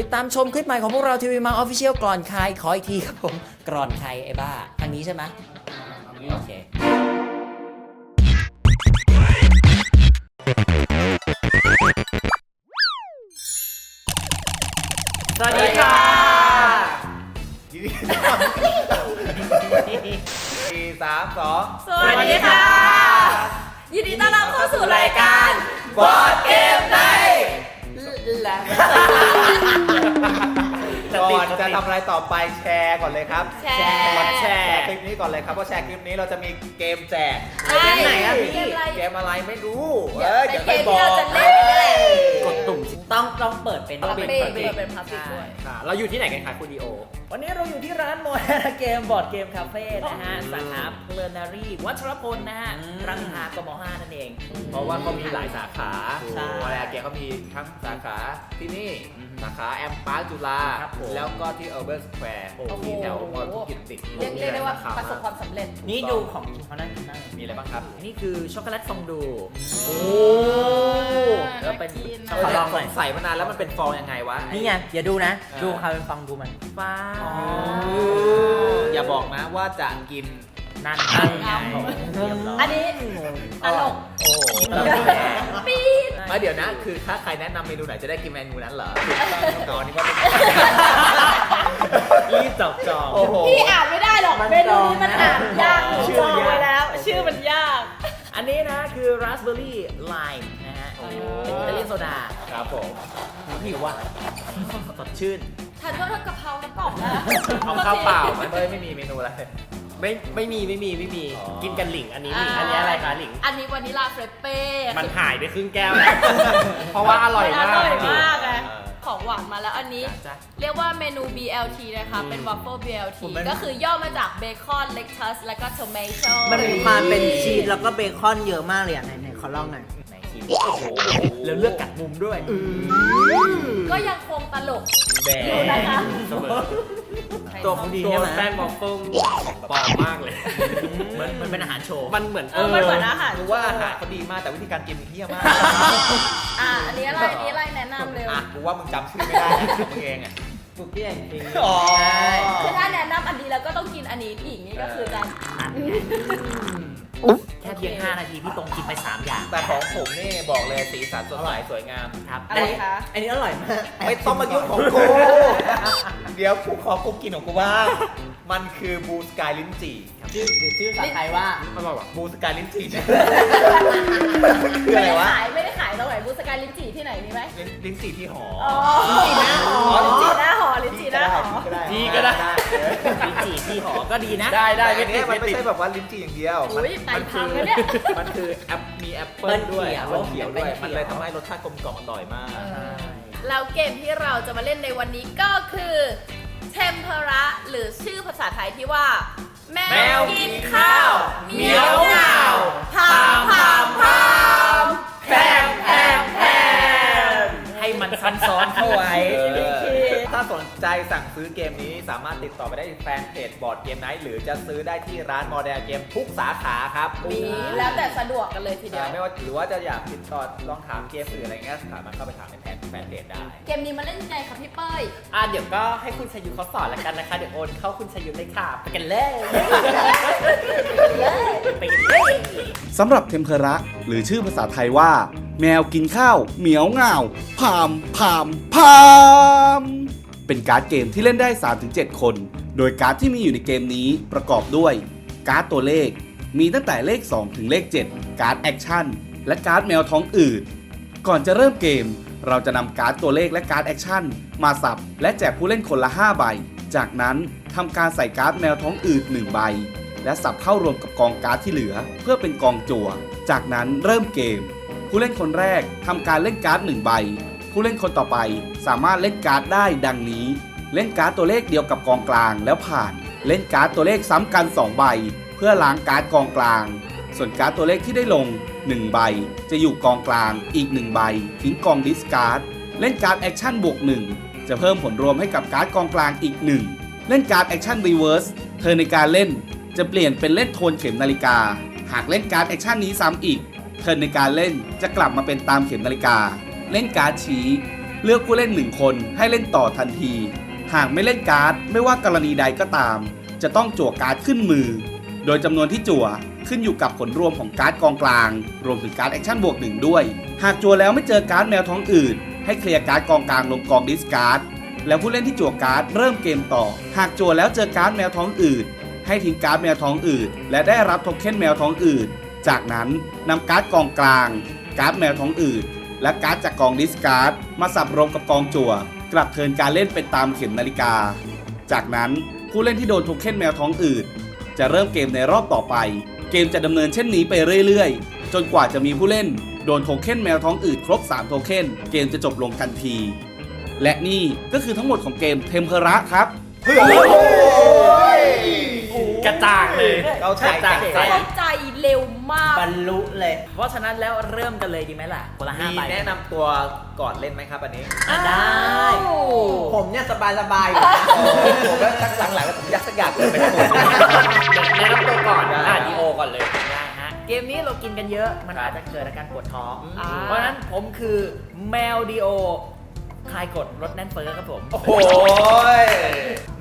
ติดตามชมคลิปใหม่ของพวกเราทีวีมังออฟฟิเชียลก่อนใครขออีกทีครับผมก่อนใครไอ้บ้าทางนี้ใช่ไหมโอเคสวัสดีค่ะ สี่สามสองสวัสดีค่ะ ยินดีต้อนรับเข้าสู่รายการ บอร์ดเกมไนก่ อนจะทำอะไรต่อไปแชร์ก่อนเลยครับแชร์ก่อนแชร์คลิปนี้ก่อนเลยครับเพราะแชร์คลิปนี้เราจะมีเกมแจกเกมไหนอะพี่เกมอะไรไม่รู้เดี๋ยวเออเดี๋ยวเป็นค่อยเกมบที่อกเราจะเล่นนี่แหละกดตุ่มสิต้องต้องเปิดเป็นต้องเป็นเป็นเปิดเป็นพับบิกด้วย ค่ะ เราอยู่ที่ไหนกันคะคุณดีโอ วันนี้เราอยู่ที่ร้านโมนาเกมบอร์ดเกมคาเฟ่นะฮะ สาขาเพลินารีวัชรพลนะฮะรังหากมห้านั่นเอง เพราะว่าเขามีหลายสาขาใช่วอลเลย์เกมเขามีทั้งสาขาที่นี่ สาขาแอมปาร์คจุฬาครับผมแล้วก็ที่เออร์เบิร์นสแควร์โอ้โหที่แถวมอธุรกิจติดเรียกเรียกได้ว่าประสบความสำเร็จ นี่ดูของจริงเขานั่งกินนั่งมีอะไรบ้างครับ นี่คือช็อกโกแลตฟองดู โอ้แล้วเป็นน่ากินช็อกเอโกอแลเนี่ยตสงสัยมานานแล้วมันเป็นฟองยังไงวะ นี่ไงอย่าดูนะ เออ ดูเขาเป็นฟองดูมันฟ้าอย่าบอกนะว่าจะกิน นั่นนั่นไงอันนี้ตลก โอ้โหปี๊ดมาเดี๋ยวนะ คือถ้าใครแนะนำเมนูไหนจะได้กินเมนูนั้นเหรอตอนนี้ว่าเป็นรีบจับจองโอ้โห พี่อ่านไม่ได้หรอกเมนูนี้มันอ่านยากหนูชื่จอองยากไว้แล้ว ชื่อมันยาก อันนี้นะคือราสเบ อิตาเลียนโซดาครับผมหิวว่ะสดชื่นทานก็ทอดกะเพราทั้งกล่องนะเอาข้าวเปล่าไหมเบ้ยไม่มีเมนูอะไร ไม่ไม่มีไม่มีไม่มีอ๋อ กินกันหลิงอันนี้หลิงอันนี้อะไรคะหลิง อันนี้วานิลาเฟรปเป้มันหายไปครึ่งแก้วแล้ว เพราะว่าอร่อยมาก อร่อยมากเอไงของหวานมาแล้วอันนี้ จ้ะ เรียกว่าเมนู BLT นะคะ เป็น waffle BLT ผมเป็น ก็คือย่อมาจากเบคอนเล t ทัสแล้วก็ tomato มันมีความเป็นชีสแล้วก็เบคอนเยอะมากเลยอะไหนไหนขอลองหน่อยไหน ชิมโอ้โหแล้วเลือกกัดมุมด้วยก็ยังคงตลกแบอยู่นะคะเสมอตัวเขาดีตัวใช่ไหมแป้งวอฟเฟิลของปลอมมากเลยเหมือนมันเป็นอาหารโชว์ มันเหมือนเออมันเหมือนอาหาร รู้ว่าอาหารเขาดีมากแต่วิธีการกินเฮี้ยมากอะอันนี้อะไรอันนี้อะไรแนะนำเร็วอะกูว่ามึงจำชื่อไม่ได้นะของมึงเองอะสุกี้แอนด์ฟิงอ๋อคือถ้าแนะนำอันนี้แล้วก็ต้องกินอันนี้อีกนี่ก็คือ จะแค่เพียง 5 นาทีพี่ตรงกินไป 3 อย่างแต่ของผมนี่บอกเลยสีสันสดใสสวยงาม ครับอะไรคะ อันนี้อร่อยมากไม่ต้องมายุ่งของกู เดี๋ยวกูขอกูกินของกูบ้างมันคือบูสกายลิ้นจี่ชื่อชื่อภาษาไทยว่า อร่อยว่ะบูสกายลิ้นจี่เนี่ยคือไม่อะไรได้วะขายไม่ได้ขายตรงไหนบูสกายลิ้นจี่ที่ไหนมีไหมลิ้นลิ้นจี่ที่หอ อ๋อลิ้นจี่หน้าหอลิ้นจี่หน้าหอ ลิ้นจี่หน้าหอ พี่ก็ได้ ลิ้นจี่ที่หอก็ดีนะ ได้ได้แต่ไม่อันติเนี้ดยมันไม่ไม่ติด ใช่แบบว่าลิ้นจี่อย่างเดียว อุ้ยไตมันพัคืงอแล้วเนี่ย มันคือแอปมีแอปเปิ้เปิ้ลลด้วยเขียวเปิ้ลเขียวด้วยเปิ้ลเขียวมันเลยทำให้รสชาติกลมกล่อมอร่อยมาก แล้วเกมที่เราจะมาเล่นในวันนี้ก็คือ เทมเพระหรือชื่อภาษาไทยที่ว่า แมแมววกิกินนข้าข้าววเหมียวเหงาพามพามพามแพมแพมแพมให้มันซันซ้อนเข้าไว้ถ้าส นใจสั่งซื้อเกมนี้สามารถติดต่อไปได้ที่แฟนเพจบอร์ดเกมไนท์หรือจะซื้อได้ที่ร้านมอเดลเกมทุกสาขาครับมีแล้วแต่สะดวกกันเลยทีเดียว ไม่ว่าหรือว่าจะอยากติดต่อลองถามเกมอื่นอะไรเงี้ยสามารถเข้าไปถามในแฟนแฟนเพจได้ เกมนี้มาเล่นยังไงคะพี่เป้ยอะเดี๋ยวก็ให้คุณชายุเขาสอนละกันนะคะ เดี๋ยวโอนเข้าคุณชายุเลยค่ะไปกันเลยไปกันเลยสำหรับเทมเพระหรือชื่อภาษาไทยว่า แมวกินข้าว เหมียวเหงาพามพามพาม เป็นการ์ดเกมที่เล่นได้ 3-7 คน โดยการ์ดที่มีอยู่ในเกมนี้ประกอบด้วย การ์ดตัวเลข มีตั้งแต่เลข 2 ถึงเลข 7 การ์ดแอคชั่น และการ์ดแมวท้องอืด ก่อนจะเริ่มเกม เราจะนำการ์ดตัวเลขและการ์ดแอคชั่น มาสับ และแจกผู้เล่นคนละ 5 ใบ จากนั้นทำการใส่การ์ดแมวท้องอืด 1 ใบ และสับเข้ารวมกับกองการ์ดที่เหลือ เพื่อเป็นกองจั่ว จากนั้นเริ่มเกม ผู้เล่นคนแรกทำการเล่นการ์ด1ใบ ผู้เล่นคนต่อไปสามารถเล่นการ์ดได้ดังนี้ เล่นการ์ดตัวเลขเดียวกับกองกลางแล้วผ่าน เล่นการ์ดตัวเลขซ้ำกัน 2 ใบ เพื่อล้างการ์ดกองกลาง ส่วนการ์ดตัวเลขที่ได้ลง 1 ใบ จะอยู่กองกลางอีก 1 ใบทิ้งกองดิสการ์ดเล่นการ์ดแอคชั่นบวก1จะเพิ่มผลรวมให้กับการ์ดกองกลางอีก 1 เล่นการ์ดแอคชั่นรีเวิร์สเธอในการเล่นจะเปลี่ยนเป็นเล่นโทนเข็มนาฬิกา หากเล่นการ์ดแอคชั่นนี้ซ้ำอีกเทิร์นในการเล่นจะกลับมาเป็นตามเข็มนาฬิกา เล่นการ์ดชี้ เลือกผู้เล่นหนึ่งคนให้เล่นต่อทันที หากไม่เล่นการ์ดไม่ว่ากรณีใดก็ตาม จะต้องจั่วการ์ดขึ้นมือ โดยจำนวนที่จั่วขึ้นอยู่กับผลรวมของการ์ดกองกลาง รวมถึงการ์ดแอคชั่นบวกหนึ่งด้วย หากจั่วแล้วไม่เจอการ์ดแมวท้องอื่น ให้เคลียร์การ์ดกองกลางลงกองดิสการ์ดแล้วผู้เล่นที่จั่วการ์ดเริ่มเกมต่อ หากจั่วแล้วเจอการ์ดแมวท้องอื่น ให้ทิ้งการ์ดแมวท้องอื่น และได้รับโทเค็นแมวท้องอื่น จากนั้นนำการ์ดกองกลาง การ์ดแมวท้องอื่น และการ์ดจากกองดิสการ์ดมาสับรวมกับกองจั่ว กลับเทินการเล่นเป็นตามเข็มนาฬิกา จากนั้นผู้เล่นที่โดนโทเค็นแมวท้องอื่นจะเริ่มเกมในรอบต่อไป เกมจะดำเนินเช่นนี้ไปเรื่อยๆ จนกว่าจะมีผู้เล่นโดนโทเค็นแมวท้องอืดครบ 3 โทเค็นเกมจะจบลงทันที และนี่ก็คือทั้งหมดของเกมเทมเพระครับ กระจ่างเลยเข้าใจกระจ่างใส เข้าใจเร็วมาก บรรลุเลยเพราะฉะนั้นแล้วเริ่มกันเลยดีไหมล่ะคนละห้ามีใบแนะนำตัวก่อนเล่นไหมครับอันนี้ อะได้ผมเนี่ยสบายสบายๆอยู่นะผมก็ตั้งหลังๆแล้วผมยักษ์สักอย่างเลยเป็นคนแนะนำตัวก่อนได้ อะดีโอก่อนเลย ได้ฮะเกมนี้เรากินกันเยอะมันครับอาจจะเกิดอาการปวดท้อง อ่า เพราะฉะนั้นผมคือแมวดีโอ คลายกดรถแน่นเฟ้อครับผม โอ้โหย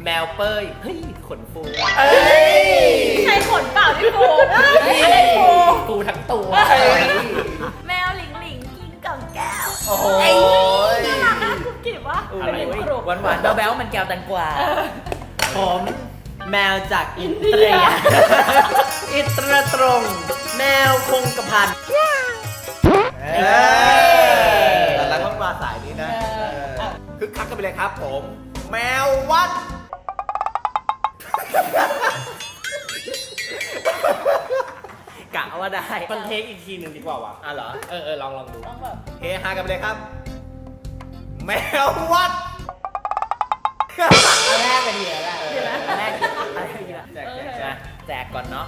แมวเป้ย เฮ้ย ขนฟูเอ้ยใช่ขนเปล่าพี่โฟอะไรโฟฟูทั้งตัวเอ้ยแมวหลิงหลิงกินกล่องแก้วโอ้โหน่ารักนะกุ๊กกิ๊บวะอะไรเป็นเว้ยกรุบหวานหวานๆแบ๊วๆมันแก้วแตงกวาผมแมวจากอินเตรีย อิตรตรง แมวคงกระพัน เออ เลยครับผม แมววัด กะว่าได้มันเทคอีกทีหนึ่งดีกว่าวะอะเหรอ เออเออลองลองดู ต้องแบบเฮฮากันไปเลยครับ แมววัดแรกกันดีแล้วแหละแรกอะไรดีล่ะแจกแจกแจนะกแจกก่อนเนาะ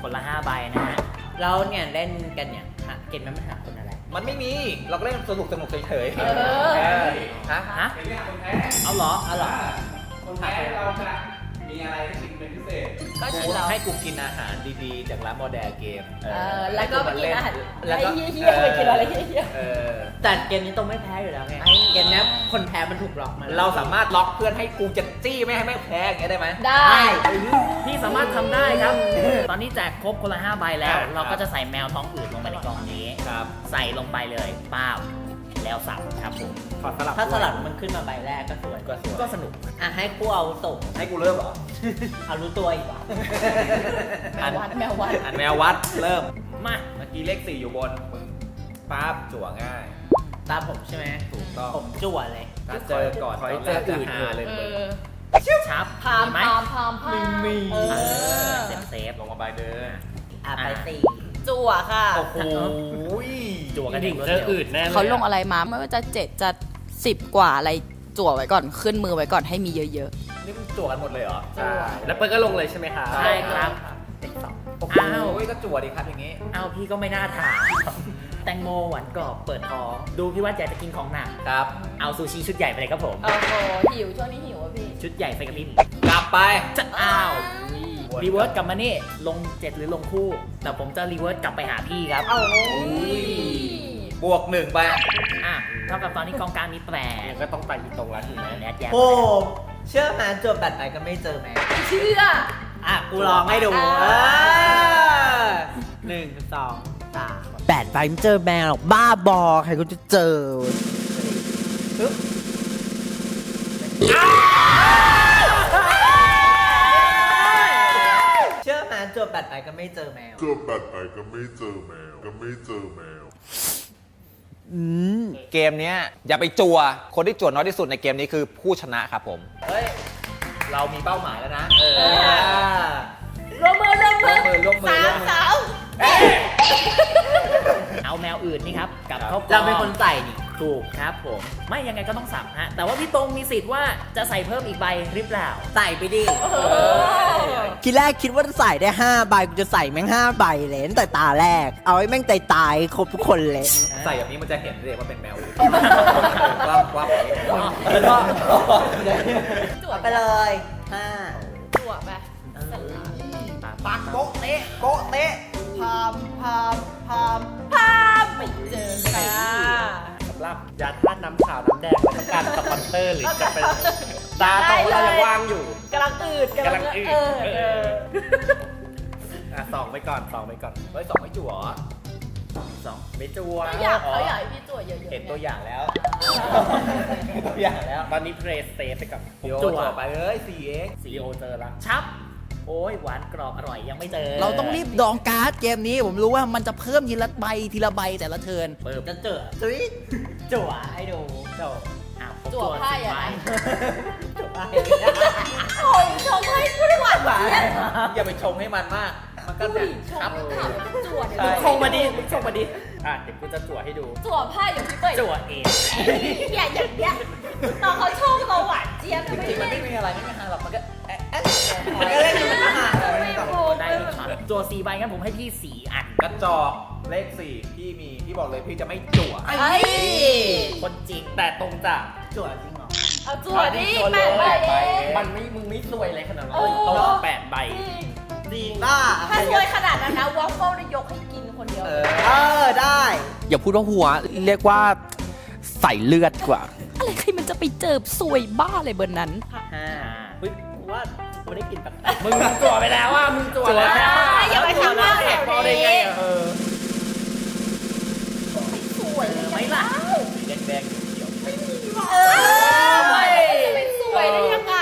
คนละห้าใบนะฮะเราเนี่ยเล่นกันเนี่ยหาเกมนั้นมันหาคนอะไร มันไม่มีเราก็เล่นสนุกสนุกเฉยๆเออ เออฮะฮะเอาเหรออ๋อเหรอคนแพ้เราจะมีอะไรให้ชิมเป็นพิเศษ ก็ชิกูมเรา ให้กูกินอาหารดีๆ จากร้านโมเดลเกมเออแล้วก็ไปกินอาหารแล้วก็ไอ้เหี้ยๆไปกินอะไรเหี้ย เออแต่เกมนี้ต้องไม่แพ้อยู่แล้วไงเกมเนี้ยคนแพ้มันถูกหลอกมาเราสามารถล็อกเพื่อนให้กูจะจี้ไม่ให้แม่งแพ้อย่างเงี้ยได้ไหม ได้ พี่สามารถทำได้ครับ ตอนนี้แจกครบคนละห้าใบแล้วครับเราก็จะใส่แมวท้องอืดลงไปในกล่องนี้ ครับ ใส่ลงไปเลยป้าบแล้วสับครับผมขอสลับถ้าสลับมันขึ้นมาใบแรกก็สวยก็สวย ก็สนุกอะให้กูเอาส่งให้กูเริ่มเหรอ เอารู้ตัวอีกเหรอแมววัดแมววัดอันแมววัดเริ่ม มา เมื่อกี้เลขสี่อยู่บนมึงปั๊บจั่วง่าย ตามผมใช่ไหมถูกต้อง ผมจั่วเลยถ้าเจอก่อนขอให้ตนแรกเจออื่นจะหาเลยเอมึงอชับพามไหมพามพามพามมีเอเอออเซฟเซฟลงมาใบเดินอะไปสี่ จั่วค่ะ โอ้โหจั่วกันดิ่งเจออื่นแน่เลยเขาลงอะไรมาไม่ว่าจะเจ็ดจะสิบกว่าอะไรจั่วไว้ก่อนขึ้นมือไว้ก่อนให้มีเยอะนี่มึงจั่วกันหมดเลยเหรอจั่วแล้วเปิ้ลก็ลงเลยใช่ไหมคะใช่ครับติ๊กต็อกโอ้โหอ้าว ก็จั่วดีครับอย่างงี้ เอาพี่ก็ไม่น่าถาม แตงโมหวานกรอบเปิดท้อง ดูพี่ว่าอยากจะกินของหนัก ครับ เอาซูชิชุดใหญ่ไปเลยครับผมโอ้โหหิวช่วงนี้หิวอะพี่ ชุดใหญ่ไฟกระพริบกลับไปจะอ้าววน รีเวิร์สกลับมานี่ลงเจ็ดหรือลงคู่ แต่ผมจะรีเวิร์สกลับไปหาพี่ครับโอ้ยบวกหนึ่งไปอะเท่ากับตอนนี้กองกลางมีแปดยังก็ต้องไปอยู่ตรงแล้วถูกไหมแนทแยกโอ้ เชื่อไหมจั่วแบตไปก็ไม่เจอแมวเชื่อ อะ กูลองให้ดูอ่าเออหนึ่งสองสามแปดใบไม่เจอแมวหรอกบ้าบอใครก็จะเจอปึ๊บ เชื่อไหมจั่วแบตไปก็ไม่เจอแมวเจอแบตไปก็ไม่เจอแมว ก็ไม่เจอแมวอืมเกมเนี้ยอย่าไปจั่วคนที่จั่วน้อยที่สุดในเกมนี้คือผู้ชนะครับผม เฮ้ย เรามีเป้าหมายแล้วนะ เออรวมมือรวมมือร่วมมือร่วมมือ สามสาว เอาแมวอื่นนี่ครับกลับเข้ากล่อง เราเป็นคนใส่นี่ ถูกครับผม ไม่ยังไงก็ต้องสับฮะ แต่ว่าพี่ตรงมีสิทธิ์ว่าจะใส่เพิ่มอีกใบหรือเปล่า ใส่ไปดิโอ้โหทีแรกคิดว่าจะใส่ได้ 5 ใบ กูจะใส่แม่ง 5 ใบเลยตั้งแต่ตาแรก เอาให้แม่งตายตายๆครบทุกคนเลย ใส่แบบนี้มันจะเห็นเลยว่าเป็นแมวกว้างกว้างแล้วก็จั่วเอาไปเลยห้าจั่วไปเสร็จแล้วปักโป๊ะเตะโป๊ะเตะพามพามพามพามไม่เจอค่ะสำหรับยาธาตุน้ำขาวน้ำแดงไม่ต้องการสปอนเซอร์หรือจะเป็นตาตรงเรายังว่างอยู่ กำลังอืดกำลังอืดเออเอเออออะสองไปก่อนสองไปก่อนเฮ้ยสองไม่จั่วเหรอสองไม่จัวก็อยากเขาอยากให้พี่ตัวเยอะๆเห็นตัวไงอย่างแล้วเห็นตัวอย่างแล้ว ตอนนี้เพรสเซฟไปก่อนเดี๋ยวจั่จั่ววไปเลยสี่เองซีโอเจอละชับ โอ้ยหวานกรอบอร่อยยังไม่เจอเราต้องรีบดองการ์ดเกมนี้ผมรู้ว่ามันจะเพิ่มทีละใบทีละใบแต่ละเทิร์นเปิดจะเจอจุ๊ยจั่วให้ดูจั่วอ้าวผมจั่วไพ่สิบอะใบนะ จั่วให้โอ้ยชมให้พูดหวานหวานอย่าไปชงให้มันมาก มันก็แบบชมครับถามจั่วเนี่ยใช่ชงมาดิมึงชงมาดิอะเดี๋ยวกูจะจั่วให้ดู จั่วไพ่อย่างพี่เป้ยจั่วเองอย่าอย่างเงี้ยตอนเขาชมเราหวานเจี๊ยบจริงๆมันไม่มีอะไรไม่มีทางหรอกมันก็เอ๊ะเอ๊ะมัน ก็เล่นมันก็หาไม่รู้ได้หนึ่งช็อตจั่วสี่ใบงั้นผมให้พี่สี่อัน กระจอกเลขสี่พี่มีพี่บอกเลยพี่จะไม่จั่วไอ้คนจริงแต่ตรงจ้ะจั่วจริงเหรอเอาจั่วดิแปะไปเองมันไม่มึงไม่ซวยเลยขนาดนั้นโอ้เลยตรงแปดใบจริงได้ถ้าสวยขนาดนั้นนะวอฟเฟิลได้ยกให้กินคนเดียว เออเออได้ อย่าพูดว่าหัว เรียกว่าใส่เลือดกว่า อะไรใครมันจะไปเจอสวยบ้าอะไรเบอร์นั้น ห้าเฮ้ยกู ว่ากูไม่ได้กินแบบมึงจั่วไปแล้วว่ามึงจั่วแล้วจั่วแล้วอย่าไปทำหน้าแบบนี้พอได้ไงอะเออสวยเลยไหมล่ะสีแดงๆเขียวเออไม่จะเป็นสวยได้ยังไง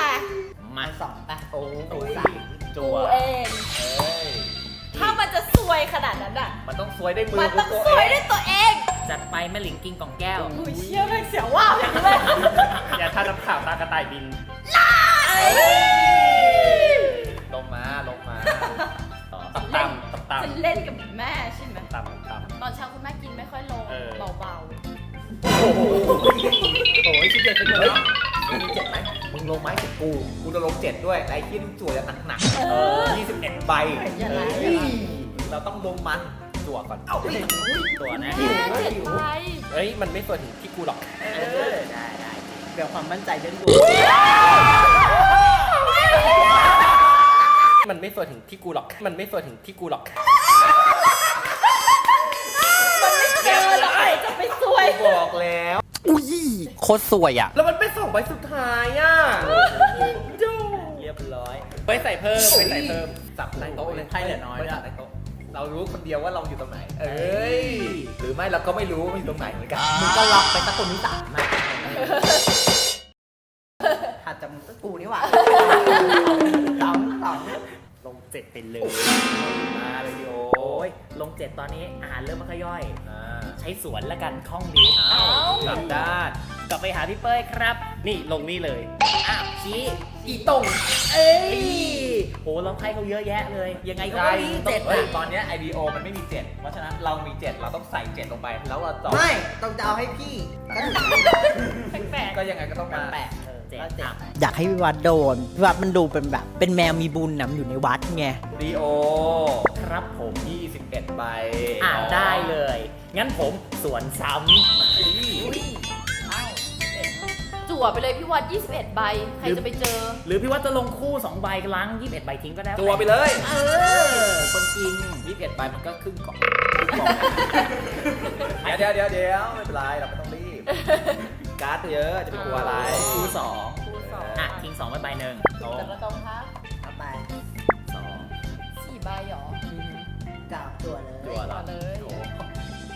มาสองไปๆโอ้ยตัจั่ววเองเอ้ยถ้ามันจะสวยขนาดนั้นอะ มันต้องสวยได้วยมือมันต้องขสวยเด้วยตัวเอง จัดไปแม่หลิงกิงกล่องแก้วอุ้ยเชี่ยแม่งเสียวว่าวอย่างนี้เลยอย่าท่าน้ำข่าวตากระต่ายบินล งมา ลงมาต่อตับตำตับตจะเล่นกับแม่ใช่ไหมำตำตำตอนเช้าคุณแม่กินไม่ค่อยลง เออ เบาโอ้โหโอ้ยชิ้นเดียวชิ้นเดียวเนาะมึงมีเจ็ดไหมมึงลงไม้สิบกูกูจะลงเจ็ดด้วยไอ้ที่จั่วจะหนักๆๆเออยี่สิบเอ็ดใบอย่าไรเฮ้ยเราต้องลงมันจั่วก่อน เอาไปตัวนะ แม่เจ็ดไปเฮ้ย มันไม่สวยถึงที่กูหรอก เออได้ได้เดี๋ยวความมั่นใจเรื่องดู มันไม่สวยถึงที่กูหรอก มันไม่สวยถึงที่กูหรอกมันไม่เจอหรอกจะไปสวย บอกแล้ว อุ้ยโคตรสวยอะ แล้วมันเป็นสองใบสุดท้ายอะเรียบร้อยไปใส่เพิ่มไปใส่เพิ่มจับใต้โต๊ะเลยไพ่เหลือน้อยจับใต้โต๊ะเรารู้คนเดียวว่าเราอยู่ตรงไหน เอ้ย หรือไม่เราก็ไม่รู้ว่ามันอยู่ตรงไหนเหมือนกันมึงก็ล็อกไปสักคนที่สามนะอาจจะมึงก็กูนี่หว่าสองสองลง เจ็ดไปเลยมาเลยโยโอ้ยลงเจ็ดตอนนี้อาหารเริ่มไม่ค่อยย่อย อ่าใช้สวนละกันคล่องดีเอ้ากลับด้านกลับไปหาพี่เป้ยครับ นี่ลงนี่เลยอ้าวชี้อีตรงเอ้ยโหเราไพ่เขาเยอะแยะเลย ยังไงก็ใช่ไม่มีเจ็เจ็ดดเฮ้ยอะ ตอนเนี้ย IDO มันไม่มีเจ็ดเพราะฉะนั้นเรามีเจ็ดเราต้องใส่เจ็ดลงไป แล้วเราจบไม่ ต้องจะเอาให้พี่ก็ถูกแปลกก็ยังไงก็ต้องมา แปะเออเจ็ดก็เจ็ด อะอยากให้พี่วัดโดนพี่วัดมันดูเป็นแบบ เป็นแมวมีบุญนะมันอยู่ในวัดไงดีโอ ครับผม 21ใบอ่านได้เลย งั้นผมสวนซ้จั่วไปเลยพี่วัด21 ใบ ใครจะไปเจอำหรือพี่ว่าจะลงคู่ 2 ใบล้าง 21 ใบทิ้งก็ได้ตัวไปเลย เออ คนจริง21ใบมันก็ครึ่งกล่องเดี๋ยวเดี๋ยวเดี๋ยวเดี๋ยวไม่เป็นไรเราไม่ต้องรีบ การ์ดเยอะจะไปกลัวอะไรคู่สองคู่สองอะทิ้งสองไว้ใบหนึ่งสองแต่ละตรงคะเอาไปสองสี่ใบเหรอจับตัวเลยตัวเหรอมาเลยโอ้โห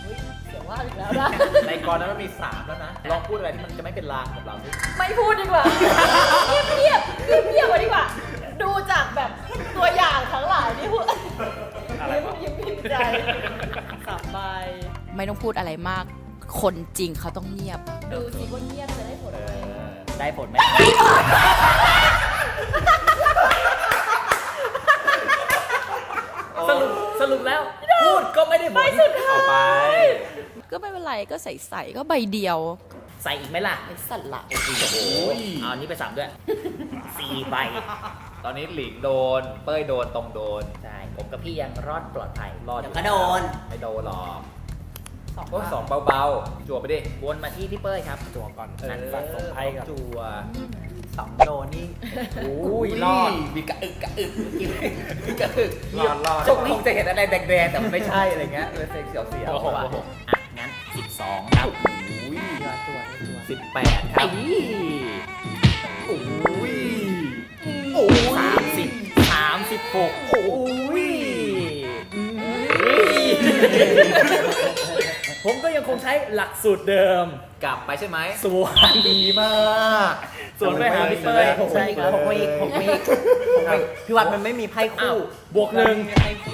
อุ๊ยเสียวว่าอีกแล้วนะในกรนั้นมันมีสามแล้วนะลองพูดอะไรที่มันจะไม่เป็นลางกับเราดิไม่พูดดีกว่าเงียบเงียบเงียบเงียบไว้ดีกว่า ดูจากแบบตัวอย่างทั้งหลายนี่พูดอะไรวะยิ้มยิ้มใจสามใบไม่ต้องพูดอะไรมาก คนจริงเขาต้องเงียบ ดูสิว่าเงียบจะได้ผลไหมได้ผลไหมสรุปสรุปแล้ว พูดก็ไม่ได้ผลเอาไป ก็ไม่เป็นไรก็ใส่ใส่ก็ใบเดียวใส่อีกไหมล่ะไม่สั่นละโอ้โหเอาอันนี้ไปสามด้วยสี่ใบ ตอนนี้หลิงโดน เป้ยโดนตรงโดน ใช่ ผมกับพี่ยังรอดปลอดภัย รอดเดี๋ยวก็โดน ไม่โดนหรอก สองโอ้ยใบสองเบาๆ จั่วไปดิวนมาที่พี่เป้ยครับจั่วก่อนเออนั่นฝักส่งไพ่ก่อนจั่วสองโดนนี่โอ้ยรอดมีกระอึกกระอึกมีกระอึกรอดรอดคงคงจะเห็นอะไรแดงๆแต่มันไม่ใช่อะไรเงี้ยเลยเสียวเสียวโอ้โหว่ะอะงั้น12ครับอุ้ย18ครับโอ้ยโอ้ยสามสิบสามสิบหกโอ้ย ผมก็ยังคงใช้หลักสูตรเดิม กลับไปใช่ไหมส่วนดีมากส่วนไปหาพี่เป้ยใช่ครับหกวีหกวีพี่วัดมันไม่มีไพ่อ้าคู่วบวกหนึ่ง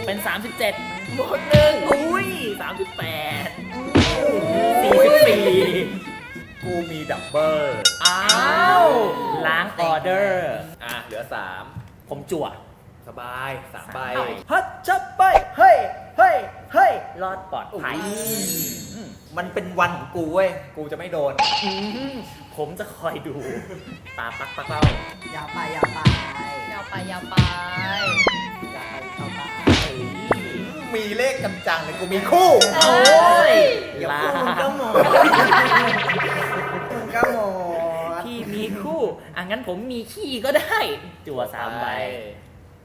เป็น 37 บวกหนึ่งอุ้ย 38 44กูมีดับเบิลอ้าวล้างออเดอร์ อะ เหลือผมจั่ว3สบาย3ใบฮัทจับไป เฮ้ย เฮ้ย เฮ้ย รอดปลอดภัยมันเป็นวันของกูเว้ย กูจะไม่โดน อืมผมจะคอยดูตาปักปักเป้ายาวไปยาวไปยาวไปยาวไปยาวไปยาวไปมีเลขกำจังเลยกูมีคู่ โอ้ยอย่าลาพูดมึงก็หมดมึงก็หมดพี่มีคู่อะงั้นผมมีขี้ก็ได้ จั่วสามใบ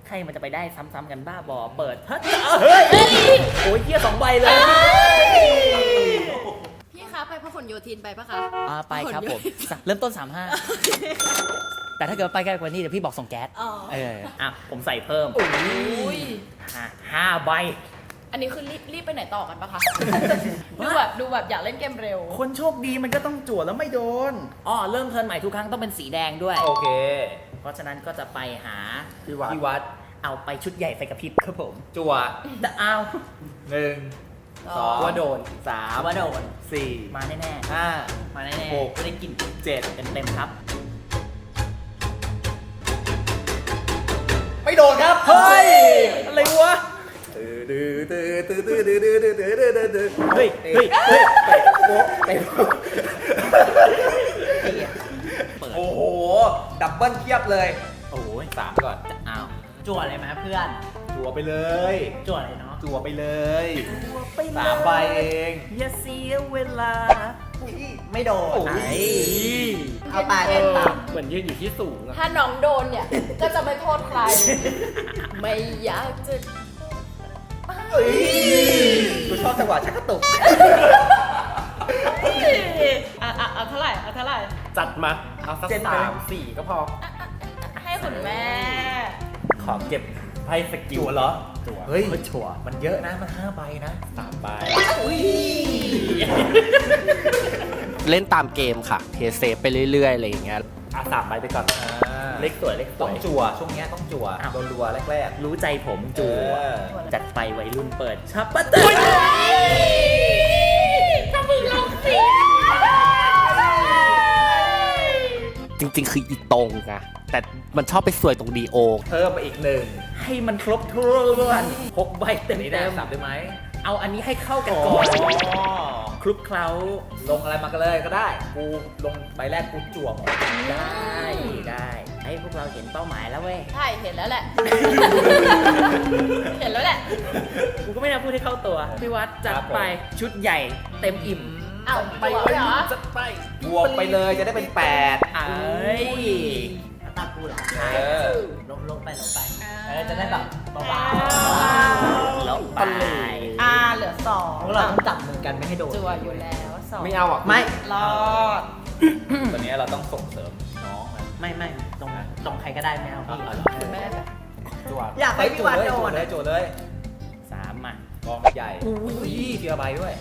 ใครมันจะไปได้ซ้ำๆกันบ้าบอเปิดฮัทเฮ้ยโอ้ยเฮียสองใบเลยพี่คะไปพหลโยธินไปปะคะอ่าไปครับผมเริ่มต้น 35 แต่ถ้าเกิดไปใกล้กว่านี้เดี๋ยวพี่บอกส่งแก๊สอ๋อเอออะผมใส่เพิ่มอุ้ยห้าห้าใบ อันนี้คือรีบรีบไปไหนต่อกันปะคะดูแบบดูแบบอยากเล่นเกมเร็ว คนโชคดีมันก็ต้องจั่วแล้วไม่โดนอ๋อเริ่มเทิร์นใหม่ทุกครั้งต้องเป็นสีแดงด้วย โอเค เพราะฉะนั้นก็จะไปหาพี่วัดพี่วัด เอาไปชุดใหญ่ไฟกระพริบครับผมจั่วเอาหนึ่งสองว่าโดนสามว่าโดนสี่มาแน่แน่ห้ามาแน่แน่หกก็ได้กลิ่นเจ็ดเต็มๆครับ ไม่โดนครับ เฮ้ย อะไรวะเฮ้ยเฮ้ยเฮ้ยเฮ้ยโป๊ะเตะโอ้โห ดับเบิลเทียบเลย โอ้โหสามก่อน จั่วเลยไหมเพื่อน จั่วไปเลย จั่วเลยเนาะจั่วไปเลยไปเลยสามใบเองอย่าเสียเวลา ไม่โดนโอ้ยเอาไปเป็นต่เหมือนยืนอยู่ที่สูงอะถ้าน้องโดนเนี่ย ก็จะไม่โทษใคร ไม่อยากจะเอ้ยกูชอบจังหวะชักกระตุกอะอะเอาเท่าไหร่เอาเท่าไหร่จัดมา เอาสักเจ็ดไปสาเลยมสี่ก็พอ ให้คุณแม่ข อเก็บไพ่สกิลจั่วเหรอ จั่วเฮ้ยจั่วมันเยอะนะมันห้าใบนะสามใบเล่นตามเกมค่ะเพย์เซฟไปเรื่อยๆอะไรอย่างเงี้ย อะสามใบไปก่อน เล็กสวยเล็กต้องจั่วช่วงเนี้ยต้องจั่วอ้าว รัวๆแรกรู้ใจผมจู เออจัดไปวัยรุ่นเปิดชับปะเตอถ้ามึงลงสิจริงๆ คืออีตรงนะ แต่มันชอบไปสวยตรงดีโอๆเพิ่มไปอีกหนึ่งให้มันครบทุกเรื่องหกใบเต็มนี่เต็ได้มสับได้ไหมเอาอันนี้ให้เข้ากันก่อนคลุกเคล้าลงอะไรมากันเลยก็ได้ กูลงใบแรกกูจั่วหมดได้ได้ให้พวกเราเห็นเป้าหมายแล้วเว้ยใช่เห็นแล้วแหละ เห็นแล้วแหละ กูก็ไม่น่าพูดให้เข้าตัวพี่วัดจัดไปชุดใหญ่เต็มอิ่มอ้าวไปเลยเหรอบวกไปเลยจะได้เป็นแปดเอ้ย ตากูเหรอเออลงลงไปลงไปอ่าเออจะได้แบบเบาแล้วไปอ่าเหลือสองๆพวกเราต้องจับมือกันไม่ให้โดนจัวอยู่แล้วสองไม่เอาอะไม่รอดตอนนี้เราต้องส่งเสริมน้องนะไม่ไม่ตรงตรงใครก็ได้ไม่เอาพี่เอาเหรอคุณแม่แบบจั่วอยากให้พี่วัดโดนเลยโจทย์เลยสามอะกองใหญ่อุ้ยเทียใบด้วย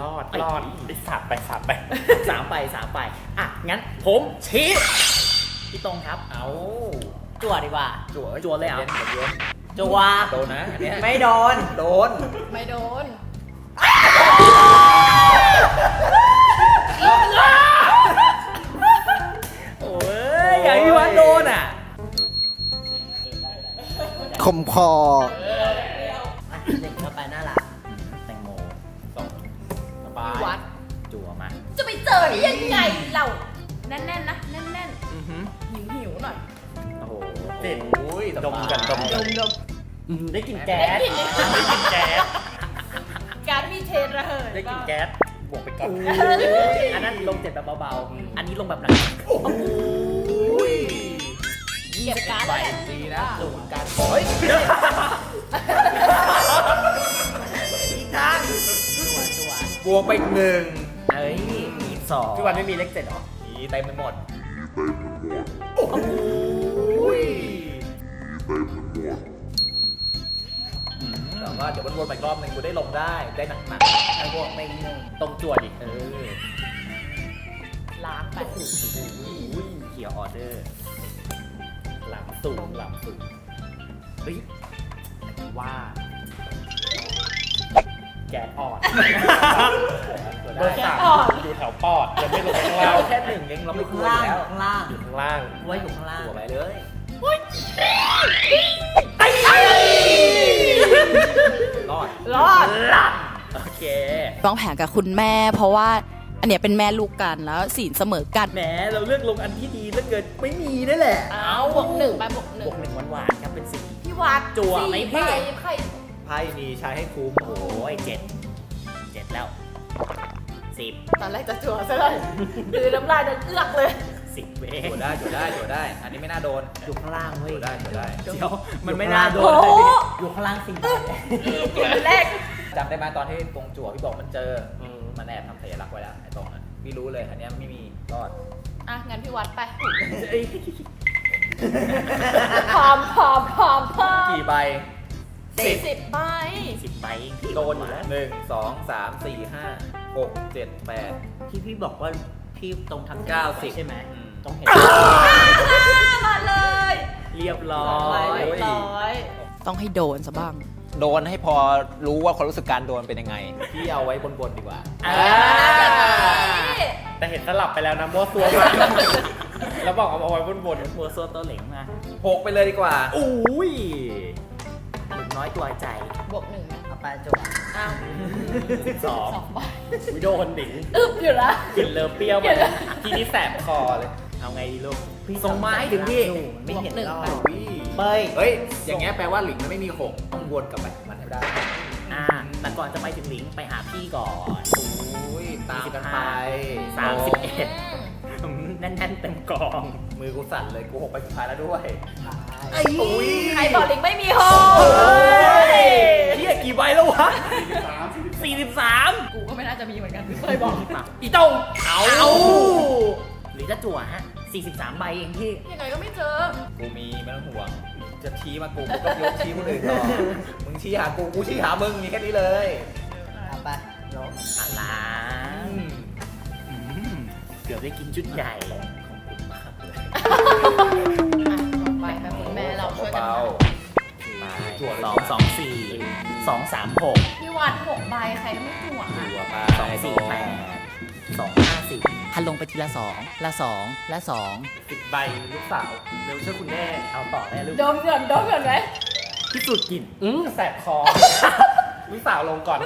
รอดรอด ได้สับไปสับไปสามไปสามไป อะ งั้นผมชี้พี่ตรงครับ เอาจั่วดีกว่า จั่วจั่วเลยเหรอย็นๆเย็นจั่วๆโดนนะอันเนี้ยไม่โดน โดน ไม่โดนโอ้ยอยากให้พี่วัดโดนอะ คมคอ เจอได้ยังไงเราแน่นๆนะแน่นๆหิวหิวๆหน่อยโอ้โหเจ็ดโอ้ยสบายดมกันดมดกันมดมอืมได้กลิ่นแก๊สได้กลิ่นเลยได้กลินแก๊ส การมีเทนระเหยได้กลินแก๊ส บวกไปก่อน อันนั้นลงเจ็ดแบบเบาๆ อันนี้ลงแบบหนักเก็บการ์ดแล้วแหละดีนะสูงการโอ้ยจั่วจั่วบวกไปอีกหนึ่ง สองพี่วันไม่มีเลขเจ็ดเหรอมีเต็มไปหมดเต็มไปหมดแต่ว่าเดี๋ยววนๆไปอีกรอบหนึงกูได้ลงได้ได้หนักไอ้พวกไม่หนึ่งตรงจวดอีกเออล้างไปอุ้ยเกี่ยวออเดอร์หลังสูงหลังสูงเฮ้ยว่า แกนอ่อนๆ เบอร์สามอยู่แถวปอดยังไม่ลงข้างล่างเราแค่หนึ่งเองเราอไม่ยู่กลัข้างวอล่างยู่อแล้วยู่ข้างล่างอยู่ข้างล่างไว้อยู่ข้างล่างกลัวไปเลยรอดรอดโอเควางแผนกับคุณแม่ เพราะว่าอันเนี้ยเป็นแม่ลูกกันแล้วศีลเสมอกันแหมเราเลือกลงอันที่ดีแล้วเกินไม่มีนั่นแหละเอาบวกหนึ่งไปบวกหบนึ่วงกหนึ่งหวานๆครับเป็นสีพี่วัดจั่วไหมสี่พี่ใบใครไพ่มีใช้ให้คุ้มโอ้ยเจ็ดเจ็ดแล้ว สิบตอนแรกจะจั่วซะเลยคือน้ำลายจะเอื้อกเลย สิบเว้ยอยู่ได้อยู่ได้อยู่ได้ อันนี้ไม่น่าโดนอยู่ข้างล่างเว้ยอยู่ได้อยู่ได้เดี๋ยวมันไม่น่าโดโอ้นโหเลยอยู่ข้างล่างสี่ใบแรก จำได้ไหมตอนที่ตรงจั่วพี่บอกมันเจออมันแอบทำสัญลักษณ์ไว้แล้วไอ้ตรงนั้นพี่รู้เลยอันเนี้ยไม่มีรอดอะ งั้นพี่วัดไปเอ้ยพร้อมพร้อมพร้อมพร้อมกี่ใบสิบสิบใบสิบใบพี่โดนอยู่แล้วหนึ่งสองสามสี่ห้า หกเจ็ดแปด ที่พี่บอกว่าพี่ตรงทำเก้าสิบ ใช่ไหมอืม ต้องเห็น มาเลยเรียบร้อไปยเรียบร้อยต้องให้โดนซะบ้าง โดนให้พอรู้ว่าความรู้สึกการโดนเป็นยังไง พี่เอาไว้บนๆดีกว่า อ่าแต่เห็นสลับไปแล้วนะมั่วตัวมากแล้วบอกเอามาไว้บนบนหัวโซโตเหลงมาหกไปเลยดีกว่า อุ้ยหนุ่มน้อยตัวใจ บวกหนึ่งนะ เอาไปจบอ้าวสิบสองสองใบวิโดนดิงอึบอยู่ละกลิ่นเลิฟเปรี้ยวเดี๋มายวนะทีนี้แสบคอเลย เอาไงดีลูกพี่ส่งไม้ถึงพี่อยู่ไม่เห็นบวกหนึ่งรอไปดเป้ยเฮ้ย อย่างเงี้ยแปลว่าหลิงมันไม่มีหกต้องวนกลับไปมันให้ได้อ่าแต่ก่อนจะไปถึงลิงก์ไปหาพี่ก่อนอุ้ยตามกันไปสามสิบเอ็ดแน่นๆเต็มกอง มือกูสั่นเลยกูหกไปสุดท้ายแล้วด้วยอุ้ยใครบอกลิงไม่มีโฮเฮีย กี่ใบแล้ววะสี่สิบสามกูก็ไม่น่าจะมีเหมือนกันเคยบอกอีตงเอาหรือจะจั่วฮะสี่สิบสามใบเองพี่ยังไงก็ไม่เจอ กูมีไม่ต้องห่วง จะชี้มากูกูก็ยกชี้คนอื่นต่อมึงชี้หากูกูชี้หามึงมีแค่นี้เลยเอาไปลงอะไรอืมเกือบได้กินชุดใหญ่ไป ไปสองสองสี่สองสามหกพี่วัดหกใบใครก็ไม่จั่วๆอะหัวไปสองสี่แปดสองห้าสี่พันลงไปทีละสองละสองละสองสิบใบลูกสาวเร็วช่วยคุณแม่เอาต่อได้ลูกดมก่อนดมก่อนไหมพิสูจน์กลิ่นอืมแสบคอ ลูกสาวลงก่อน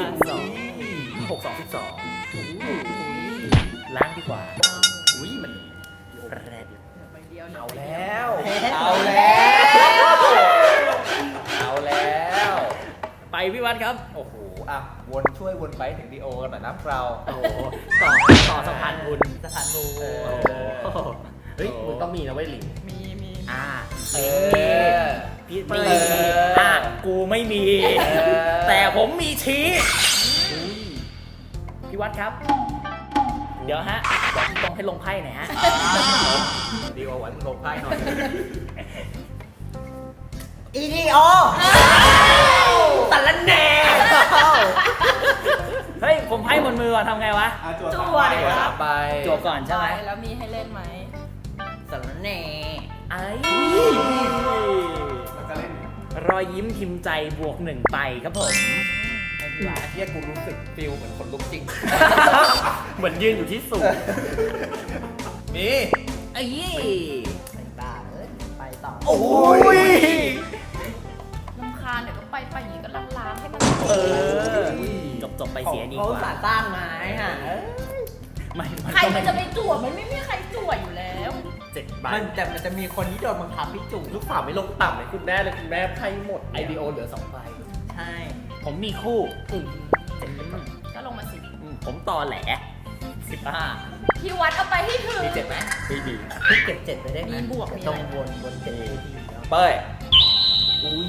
สิบสองหกสองสิบสองล้างดีกว่า อุ้ยมันแรงอยู่ใบเดียวเอาแล้ว เอาแล้ว พี่วัดครับ โอ้โหอะวนช่วยวนไปถึงดีโอกันหน่อยนะเราโอ้โหต่อต่อสะพานบุญสถานบูโอ้โหเฮ้ยมึงต้องมีนะเว้ยหลิงมีมีอ่าเออ พี่เอมีออ่อะกูไม่มี เออ แต่ผมมีชี้พี่วัดครับ เดี๋ยวฮะบอกพี่ตรงให้ลงไพ่หน่อยฮะ ดีโอหวันมึงลงไพ่หน่อย อีดีโอตัดละแหน่เฮ้ย ผมไพ่บนมือว่ะทำไงวะจั่วเลยตัวคสารับมใบจั่วก่อนใช่ไหมแล้วมีให้เล่นไหมสารแหน่ไอ้รอยยิ้มพิมพ์ใจบวกหนึ่งไปครับผม เฮียกูรู้สึกฟิลเหมือนคนลุกจริง เหมือนยืนอยู่ที่สูงมีไอ้ยี่ไปบ้าเอ้ยไปต่อ โอ้ย ไปไปอย่างนี้ก็ล้างๆให้มันเออจบจบๆไปเสียดีเขากว่าสาสร้างไม้ฮะไม่ใครมันจะไปจั่วมันไม่มีใครจั่วอยู่แล้ว เจ็ดใบมันแต่มันจะมีคนที่โดนบังคับให้จูบลูกสาวไม่ลงต่ำเลยคุณแม่เลยคุณแม่ไพ่หมดไอดีโอเหลือสองใบใช่ผมมีคู่เจ็ดก็ลงมาสิ อืมผมต่อแหลสิบห้าพี่วัดเอาไปให้ถึง มีเจ็ดไหมไม่ดีพี่เก็บเจ็ดไปได้ไหมมีบวกมีตอะรไรงวนวนเจ็ดทีทีเนาะเป้ย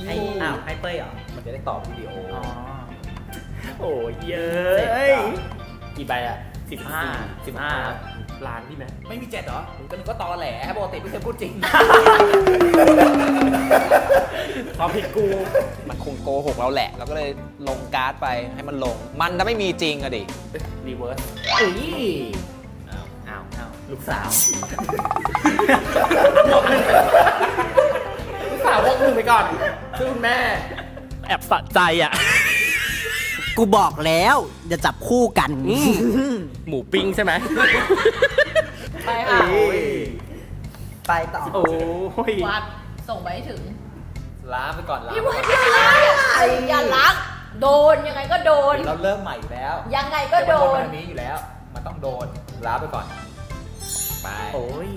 ให้อ้าวให้เป้ยเหรอ มันจะได้ตอบวิดีโออ๋อ โอ้ยเย้เจ็ดยเหรอกี่ใบอะสิบห้าสิบห้าร้านนี่ไหมไม่มีเจ็ดเหรอมึงก็นึกว่าตอแหลปกติไม่เคยพูดจริงความผิดกู มันคงโกหกเราแหละเราก็เลยลงการ์ดไปให้มันลง มันจะไม่มีจริงอะดิ รีเวิร์สเอ้ยอ้าวอ้าวอ้าวลูกสาวลูกสาว พวกมึงไปก่อนชื่อคุณแม่ แอบสะใจอะ กูบอกแล้วอย่าจับคู่กัน หมูปิ้งใช่ไหม ไปค่ะไปต่อโอ้ย วัดส่งไปให้ถึงล้าไปก่อนล้าพี่ไปวัดก่อนอย่าล้างอย่าล้างโดนยังไงก็โดน เราเริ่มใหม่อยู่แล้วยังไงก็โดน มัทางนี้อยู่แล้ว มันต้องโดนล้าไปก่อน ไป โอ้ย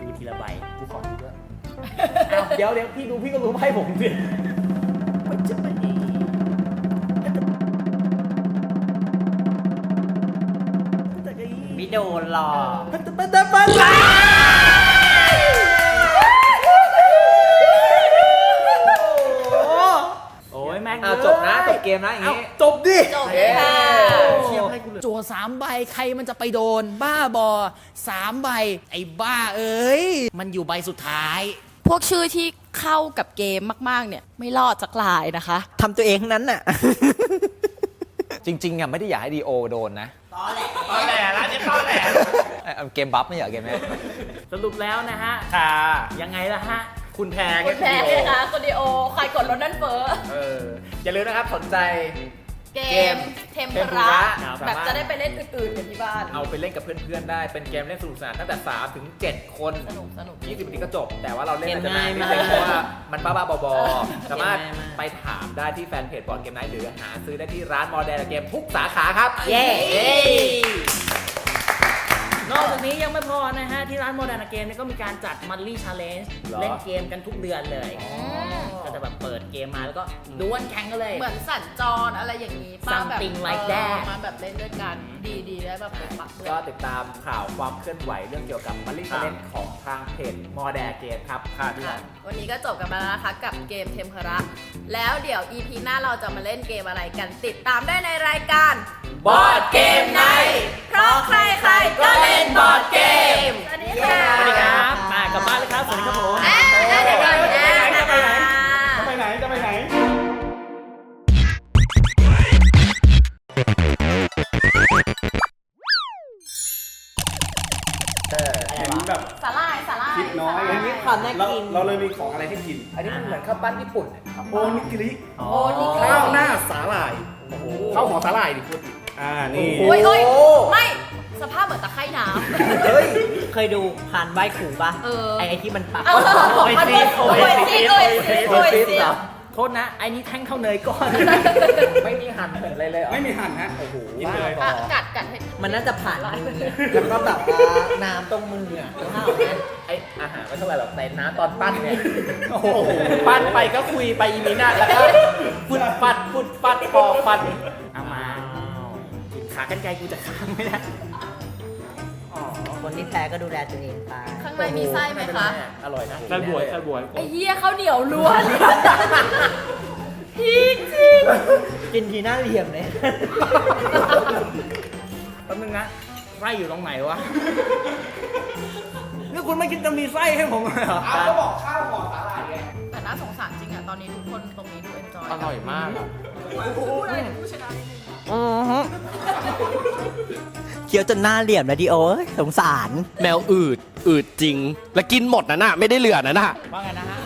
ดูทีละใบ กูขอดูด้วย อ้าวเดี๋ยวเดี๋ยวพี่ดูพี่ก็รู้ไพ่ผมดิมันจะมาดีไม่โดนหรอกมันจะมันจะมันโอ้ยแม่งอะจบนะจบเกมนะอย่างงี้ จบดิ จบเลยค่ะจั่วสามใบใครมันจะไปโดน บ้าบอสามใบ ไอ้บ้าเอ้ย มันอยู่ใบสุดท้าย พวกชื่อที่เข้ากับเกมมาก ๆ เนี่ย ไม่รอดสักลายนะคะ ทำตัวเองทั้งนั้นน่ะ จริงๆอะไม่ได้อยากให้ดีโอโดนนะตอนแหลร้านนี้ตอนแหลเอ้ยเอาเกมบัฟไม่อยากเกมนี้สรุปแล้วนะฮะ ค่ะยังไงล่ะฮะ คุณแพ้คุณแพ้เลยค่ะคุณดีโอใครกดรถนั่นเฟ้อเอออย่าลืมนะครับสนใจ เกเกมมเทมเทมเพปุระระแบบจะได้ไปเล่นอื่นๆกันที่บ้าน เอาไปเล่นกับเพื่อนๆได้เป็นเกมเล่นสนุกสนานตั้งแต่3ถึง 7 คนสนุกสนุก20นาทีก็จบ แต่ว่าเราเล่นเกมจะนานนิดง่ายนึงมากเพราะว่ามันบ้าๆบอๆสามารถเกมง่ายมากไปถามได้ที่แฟนเพจบอร์ดเกมไนท์หรือหาซื้อได้ที่ร้านมอเดลเกมทุกสาขาครับ เย้ นอกจากนี้ยังไม่พอนะฮะ ที่ร้านโมเด r n เกมเนี่ยก็มีการจัดมันลี่ชาเลนจ์เหรอ เล่นเกมกันทุกเดือนเลย ก็จะแบบเปิดเกมมาแล้วก็ดวลแข่งกันเลย เหมือนสัญจรอะไรอย่างนี้ป้าแบบ Something like เออ that มาแบบเล่นด้วยกัน ดีดีๆได้แบบปปักเพื่ก็อนติดตามข่าวความเคลื่อนไหวเรื่องเกี่ยวกับมาริครัชาบเลนของทางเพจมอเดลเกมครับค่ะพี่ค่ะวันนี้ก็จบกันไปแล้วนะคะกับเกมเทมเพระแล้วเดี๋ยว EP หน้าเราจะมาเล่นเกมอะไรกันติดตามได้ในรายการ บอร์ดเกมไนท์เพ ราะใครๆก็เล่นบอร์ดเกม สวัสดีค่ะ สวัสดีครับอ่ากลับบ้านเลยครับ สวัสดีครับผม อะแล้วเดี๋ยวก่อนนะจะไปไหนคะไปไหน จะไปไหน เห็นแบบสาลายสาลายคิดน้อยสาลามีความน่ากินเราเลยมีของอะไรให้กิน อันนี้มันเหมือนข้าวปั้นญี่ปุ่นเนี่ยโอนิกิริโอ้นี่ข้าวหน้าสาหร่ายเข้าหอสาหร่ายดิคุณ อ่านี่โอ้ยโอ้ยไม่สภาพเหมือนตะไคร่น้ำ เฮ้ย เคยดูผ่านใบขู่ปะเออ ไอ้ไอ้ที่มันปักเอาโอ้ยซีโอ้ยซีโอ้ยซีโอ้ยซีโทษนะ ไอ้นี่แท่งเท่าเนยก้อน ไม่มีหั่นเหมือนอะไรเลยเหรอไม่มีหั่นฮะโอ้โหกินเลย อะกัดกัดให้มันน่าจะผ่านมือแล้วก็แบบว่าน้ำตรงมืออะข้าวเนี่ยไออาหารไม่เท่าไหร่หรอกแต่น้ำตอนปั้นเนี่ยโอ้โหปั้นไปก็คุยไปอีมิน่ะแล้วก็ฟุดฟัดฟุดฟัดปอกฟัดเอามา ขากรรไกรกูจะค้างไม่ได้คนที่แพ้ก็ดูแลตัวเองไปข้างในมีไส้ไหมคะ อร่อยนะไส้บวยไส้บวยไอ้เหี้ยข้าวเหนียวล้วนจริงจริงกินทีหน้าเหลี่ยมเลย แป๊บนึงนะไส้อยู่ตรงไหนวะ นี่คุณไม่คิดจะมีไส้ให้ผมเลยเหรอก็บอกข้าวห่อสาหร่ายไงแต่น่าสงสารจริงอะ ตอนนี้ทุกคนตรงนี้ดูเอนจอยอร่อยมากอะพูดอะไรผู้ชนะนิดนึง เคี้ยวจนหน้าเหลี่ยมแล้วดิโอ้ยสงสาร แมวอืด อืดจริง แล้วกินหมดนะน่ะ ไม่ได้เหลือนะน่ะ ว่าไงนะฮะ